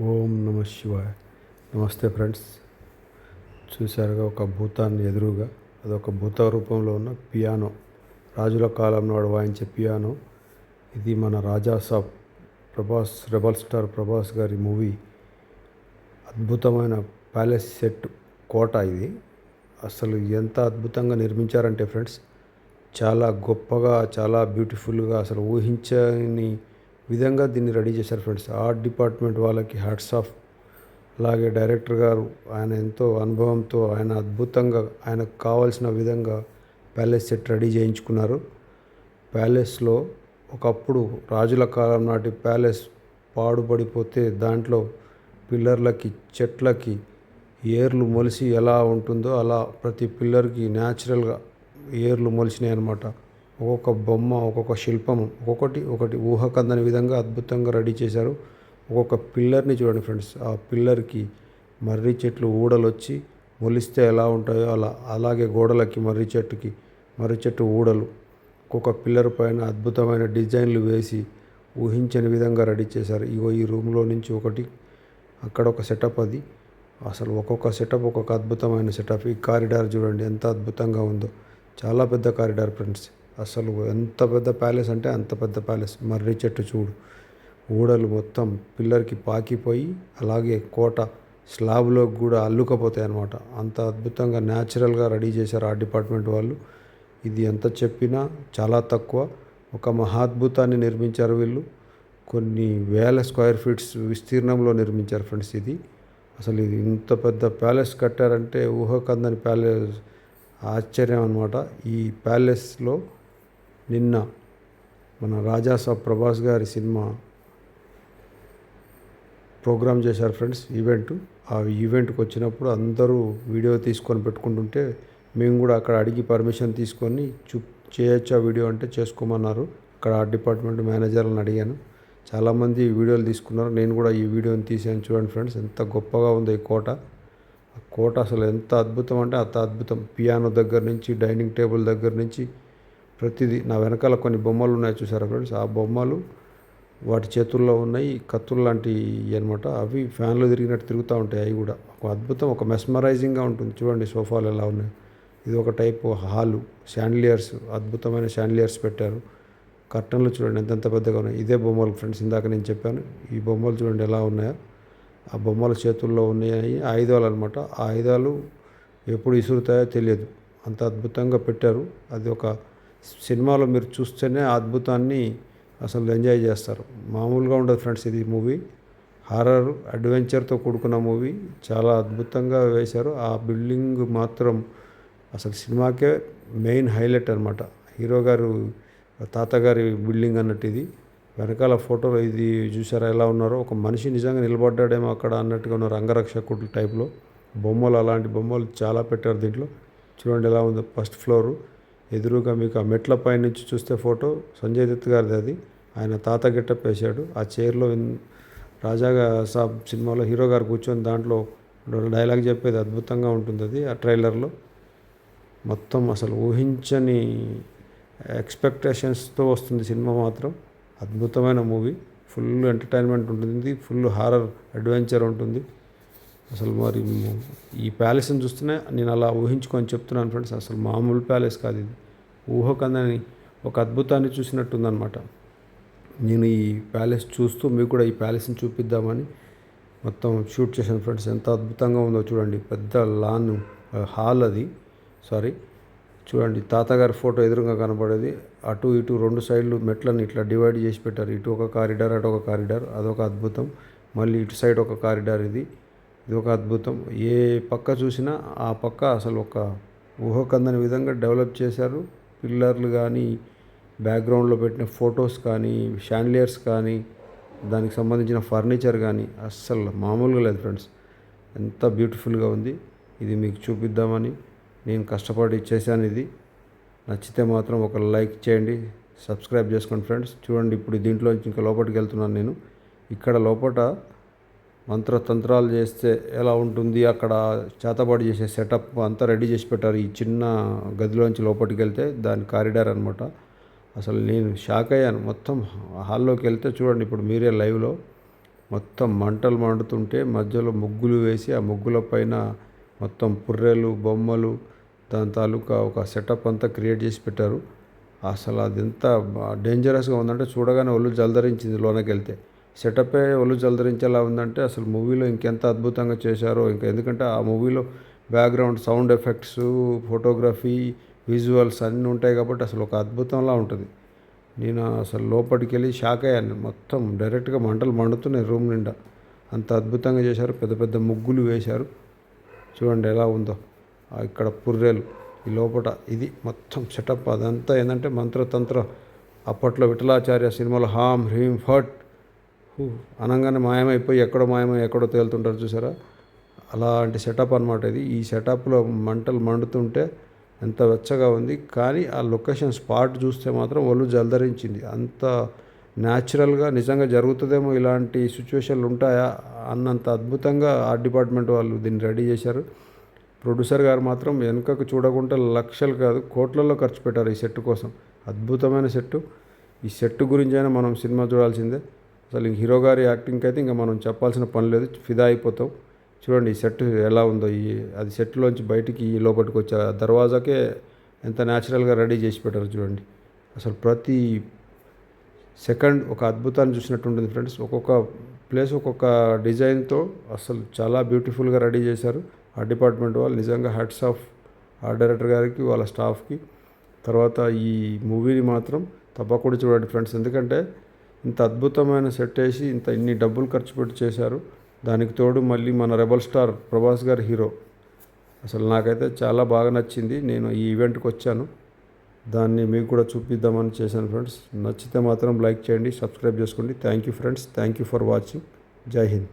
ఓం నమ శివాయ. నమస్తే ఫ్రెండ్స్. చూశారుగా ఒక భూతాన్ని ఎదురుగా అదొక భూత రూపంలో ఉన్న పియానో. రాజుల కాలం నాడు వాయించే పియానో. ఇది మన రాజా సాబ్ ప్రభాస్ రెబల్ స్టార్ ప్రభాస్ గారి మూవీ. అద్భుతమైన ప్యాలెస్ సెట్ కోట ఇది. అసలు ఎంత అద్భుతంగా నిర్మించారంటే ఫ్రెండ్స్ చాలా గొప్పగా చాలా బ్యూటిఫుల్గా అసలు ఊహించని విధంగా దీన్ని రెడీ చేశారు ఫ్రెండ్స్. ఆర్ట్ డిపార్ట్మెంట్ వాళ్ళకి హ్యాట్స్ ఆఫ్ అలాగే డైరెక్టర్ గారు ఆయన ఎంతో అనుభవంతో ఆయన అద్భుతంగా ఆయనకు కావాల్సిన విధంగా ప్యాలెస్ సెట్ రెడీ చేయించుకున్నారు. ప్యాలెస్లో ఒకప్పుడు రాజుల కాలం నాటి ప్యాలెస్ పాడుపడిపోతే దాంట్లో పిల్లర్లకి చెట్లకి ఏర్లు మొలిసి ఎలా ఉంటుందో అలా ప్రతి పిల్లర్కి న్యాచురల్గా ఏర్లు మొలిచినాయి అనమాట ఒక్కొక్క బొమ్మ ఒక్కొక్క శిల్పం ఒక్కొక్కటి ఒకటి ఊహకందని విధంగా అద్భుతంగా రెడీ చేశారు. ఒక్కొక్క పిల్లర్ని చూడండి ఫ్రెండ్స్. ఆ పిల్లర్కి మర్రి చెట్లు ఊడలు వచ్చి మొలిస్తే ఎలా ఉంటాయో అలా అలాగే గోడలకి మర్రి చెట్టుకి మర్రి చెట్టు ఊడలు. ఒక్కొక్క పిల్లర్ పైన అద్భుతమైన డిజైన్లు వేసి ఊహించని విధంగా రెడీ చేశారు. ఇగో ఈ రూమ్లో నుంచి ఒకటి అక్కడ ఒక సెటప్ అది. అసలు ఒక్కొక్క సెటప్ ఒక్కొక్క అద్భుతమైన సెటప్. ఈ కారిడార్ చూడండి ఎంత అద్భుతంగా ఉందో. చాలా పెద్ద కారిడార్ ఫ్రెండ్స్. అసలు ఎంత పెద్ద ప్యాలెస్ అంటే అంత పెద్ద ప్యాలెస్. మర్రి చెట్టు చూడు. ఊడలు మొత్తం పిల్లర్కి పాకిపోయి అలాగే కోట స్లాబ్లో కూడా అల్లుకపోతాయి అన్నమాట. అంత అద్భుతంగా న్యాచురల్గా రెడీ చేశారు ఆ డిపార్ట్మెంట్ వాళ్ళు. ఇది ఎంత చెప్పినా చాలా తక్కువ. ఒక మహాద్భుతాన్ని నిర్మించారు వీళ్ళు. కొన్ని వేల స్క్వేర్ ఫీట్స్ విస్తీర్ణంలో నిర్మించారు ఫ్రెండ్స్ ఇది. అసలు ఇది ఇంత పెద్ద ప్యాలెస్ కట్టారంటే ఊహకందని ప్యాలెస్ ఆశ్చర్యం అనమాట ఈ ప్యాలెస్లో నిన్న మన రాజాసాబ్ ప్రభాస్ గారి సినిమా ప్రోగ్రామ్ చేశారు ఫ్రెండ్స్ ఈవెంట్. ఆ ఈవెంట్కి వచ్చినప్పుడు అందరూ వీడియో తీసుకొని పెట్టుకుంటుంటే మేము కూడా అక్కడ అడిగి పర్మిషన్ తీసుకొని చూ చేయొచ్చా వీడియో అంటే చేసుకోమన్నారు. అక్కడ ఆ డిపార్ట్మెంట్ మేనేజర్లను అడిగాను. చాలామంది వీడియోలు తీసుకున్నారు. నేను కూడా ఈ వీడియోని తీసాను చూడండి ఫ్రెండ్స్ ఎంత గొప్పగా ఉందో ఈ కోట. ఆ కోట అసలు ఎంత అద్భుతం అంటే అంత అద్భుతం. పియానో దగ్గర నుంచి డైనింగ్ టేబుల్ దగ్గర నుంచి ప్రతిదీ. నా వెనకాల కొన్ని బొమ్మలు ఉన్నాయి చూసారా ఫ్రెండ్స్? ఆ బొమ్మలు వాటి చేతుల్లో ఉన్నాయి. కత్తులు లాంటివి అనమాట అవి ఫ్యాన్లో తిరిగినట్టు తిరుగుతూ ఉంటాయి అవి కూడా. ఒక అద్భుతం ఒక మెస్మరైజింగ్గా ఉంటుంది. చూడండి సోఫాలు ఎలా ఉన్నాయి. ఇది ఒక టైప్ హాలు. శాండ్లియర్స్ అద్భుతమైన శాండ్లియర్స్ పెట్టారు. కర్టన్లు చూడండి ఎంతెంత పెద్దగా ఉన్నాయి. ఇదే బొమ్మలు ఫ్రెండ్స్ ఇందాక నేను చెప్పాను. ఈ బొమ్మలు చూడండి ఎలా ఉన్నాయో. ఆ బొమ్మల చేతుల్లో ఉన్నాయి. ఆయుధాలు అనమాట ఆ ఆయుధాలు ఎప్పుడు ఇసురుతాయో తెలియదు. అంత అద్భుతంగా పెట్టారు. అది ఒక సినిమాలో మీరు చూస్తేనే అద్భుతాన్ని అసలు ఎంజాయ్ చేస్తారు. మామూలుగా ఉండదు ఫ్రెండ్స్ ఇది మూవీ. హారర్ అడ్వెంచర్తో కూడుకున్న మూవీ. చాలా అద్భుతంగా వేశారు. ఆ బిల్డింగ్ మాత్రం అసలు సినిమాకే మెయిన్ హైలైట్ అనమాట హీరో గారు తాతగారి బిల్డింగ్ అన్నట్టు ఇది. వెనకాల ఫోటోలో ఇది చూసారా? ఎలా ఉన్నారో? ఒక మనిషి నిజంగా నిలబడ్డాడేమో అక్కడ అన్నట్టుగా ఉన్నారు రంగరక్షకుడు టైప్లో. బొమ్మలు అలాంటి బొమ్మలు చాలా పెట్టారు దీంట్లో. చూడండి ఎలా ఉందో. First floor. ఎదురుగా మీకు ఆ మెట్ల పై నుంచి చూస్తే ఫోటో సంజయ్ దత్ గారిది అది. ఆయన తాత గెటప్ వేశాడు. ఆ చైర్లో రాజాగా సాబ్ సినిమాలో హీరో గారు కూర్చొని దాంట్లో డైలాగ్ చెప్పేది అద్భుతంగా ఉంటుంది అది ఆ ట్రైలర్లో. మొత్తం అసలు ఊహించని ఎక్స్పెక్టేషన్స్తో వస్తుంది సినిమా మాత్రం. అద్భుతమైన మూవీ. ఫుల్ ఎంటర్టైన్మెంట్ ఉంటుంది. ఫుల్ హారర్ అడ్వెంచర్ ఉంటుంది. అసలు మరి ఈ ప్యాలెస్ని చూస్తేనే నేను అలా ఊహించుకొని చెప్తున్నాను ఫ్రెండ్స్ అసలు మామూలు ప్యాలెస్ కాదు ఇది. ఊహకందని ఒక అద్భుతాన్ని చూసినట్టుందనమాట నేను ఈ ప్యాలెస్ చూస్తూ మీకు కూడా ఈ ప్యాలెస్ని చూపిద్దామని మొత్తం షూట్ చేశాను ఫ్రెండ్స్. ఎంత అద్భుతంగా ఉందో చూడండి పెద్ద లాన్ హాల్ అది. సారీ చూడండి తాతగారి ఫోటో ఎదురుగా కనబడేది. అటు ఇటు రెండు సైడ్లు మెట్లను ఇట్లా డివైడ్ చేసి పెట్టారు. ఇటు ఒక కారిడార్ అటు ఒక కారిడార్ అదొక అద్భుతం. మళ్ళీ ఇటు సైడ్ ఒక కారిడార్ ఇది. ఇది ఒక అద్భుతం. ఏ పక్క చూసినా ఆ పక్క అసలు ఒక ఊహకందని విధంగా డెవలప్ చేశారు. పిల్లర్లు కానీ బ్యాక్గ్రౌండ్లో పెట్టిన ఫొటోస్ కానీ షాండ్లియర్స్ కానీ దానికి సంబంధించిన ఫర్నిచర్ కానీ అస్సలు మామూలుగా లేదు ఫ్రెండ్స్. ఎంత బ్యూటిఫుల్గా ఉంది. ఇది మీకు చూపిద్దామని నేను కష్టపడి చేశాను ఇది. నచ్చితే మాత్రం ఒక లైక్ చేయండి సబ్స్క్రైబ్ చేసుకోండి ఫ్రెండ్స్. చూడండి ఇప్పుడు దీంట్లో ఇంకా లోపలికి వెళ్తున్నాను నేను. ఇక్కడ లోపల మంత్రతంత్రాలు చేస్తే ఎలా ఉంటుంది? అక్కడ చేతబడి చేసే సెటప్ అంతా రెడీ చేసి పెట్టారు. ఈ చిన్న గదిలోంచి లోపలికి వెళ్తే దాని కారిడార్ అనమాట అసలు నేను షాక్ అయ్యాను. మొత్తం హాల్లోకి వెళ్తే చూడండి ఇప్పుడు మీరే లైవ్లో మొత్తం మంటలు మండుతుంటే మధ్యలో ముగ్గులు వేసి ఆ ముగ్గుల పైన మొత్తం పుర్రెలు బొమ్మలు దాని తాలూకా ఒక సెటప్ అంతా క్రియేట్ చేసి పెట్టారు. అసలు అది ఎంత డేంజరస్గా ఉందంటే చూడగానే ఒళ్ళు జలధరించింది లోనకి వెళ్తే సెటపే ఒళ్ళు జలధరించేలా ఉందంటే అసలు మూవీలో ఇంకెంత అద్భుతంగా చేశారో ఇంకా ఎందుకంటే ఆ మూవీలో background sound effects photography visuals అన్నీ ఉంటాయి కాబట్టి అసలు ఒక అద్భుతంలా ఉంటుంది. నేను అసలు లోపలికి వెళ్ళి షాక్ అయ్యాను. మొత్తం డైరెక్ట్గా మంటలు మండుతున్నాయి రూమ్ నిండా. అంత అద్భుతంగా చేశారు. పెద్ద పెద్ద ముగ్గులు వేశారు. చూడండి ఎలా ఉందో. ఇక్కడ పుర్రెలు. ఈ లోపల ఇది మొత్తం సెటప్. అదంతా ఏంటంటే మంత్రతంత్ర. అప్పట్లో విఠలాచార్య సినిమాలో హామ్ హ్రీం ఫట్ అనగానే మాయమైపోయి ఎక్కడో మాయమై ఎక్కడో తేలుతుంటారు చూసారా? అలాంటి సెటప్ అనమాట ఇది. ఈ సెటప్లో మంటలు మండుతుంటే ఎంత వెచ్చగా ఉంది. కానీ ఆ లొకేషన్ స్పాట్ చూస్తే మాత్రం ఒళ్ళు జలధరించింది అంత న్యాచురల్గా నిజంగా జరుగుతుందేమో ఇలాంటి సిచ్యువేషన్లు ఉంటాయా అన్నంత అద్భుతంగా ఆర్ట్ డిపార్ట్మెంట్ వాళ్ళు దీన్ని రెడీ చేశారు. ప్రొడ్యూసర్ గారు మాత్రం వెనుకకు చూడకుండా లక్షలు కాదు కోట్లలో ఖర్చు పెట్టారు ఈ సెట్ కోసం. అద్భుతమైన సెట్టు. ఈ సెట్ గురించి అయినా మనం సినిమా చూడాల్సిందే. అసలు ఇంక హీరో గారి యాక్టింగ్కి అయితే ఇంకా మనం చెప్పాల్సిన పని లేదు. ఫిదా అయిపోతాం. చూడండి ఈ సెట్ ఎలా ఉందో ఈ అది సెట్లోంచి బయటికి ఈ లోపలికి వచ్చే ఆ దర్వాజాకే ఎంత న్యాచురల్గా రెడీ చేసి పెట్టారు చూడండి. అసలు ప్రతి సెకండ్ ఒక అద్భుతాన్ని చూసినట్టు ఉంటుంది ఫ్రెండ్స్. ఒక్కొక్క ప్లేస్ ఒక్కొక్క డిజైన్తో అసలు చాలా బ్యూటిఫుల్గా రెడీ చేశారు. ఆ డిపార్ట్మెంట్ వాళ్ళు నిజంగా హెడ్స్ ఆఫ్ ఆ డైరెక్టర్ గారికి వాళ్ళ స్టాఫ్కి. తర్వాత ఈ మూవీని మాత్రం తప్పకుండా చూడండి ఫ్రెండ్స్. ఎందుకంటే ఇంత అద్భుతమైన సెట్ వేసి ఇంత ఇన్ని డబ్బులు ఖర్చు పెట్టి చేశారు. దానికి తోడు మళ్ళీ మన రెబల్ స్టార్ ప్రభాస్ గారు హీరో అసలు నాకైతే చాలా బాగా నచ్చింది. నేను ఈ ఈవెంట్కి వచ్చాను. దాన్ని మీకు కూడా చూపిద్దామని చేశాను ఫ్రెండ్స్ నచ్చితే మాత్రం లైక్ చేయండి సబ్స్క్రైబ్ చేసుకోండి. Thank you friends thank you for watching Jai Hind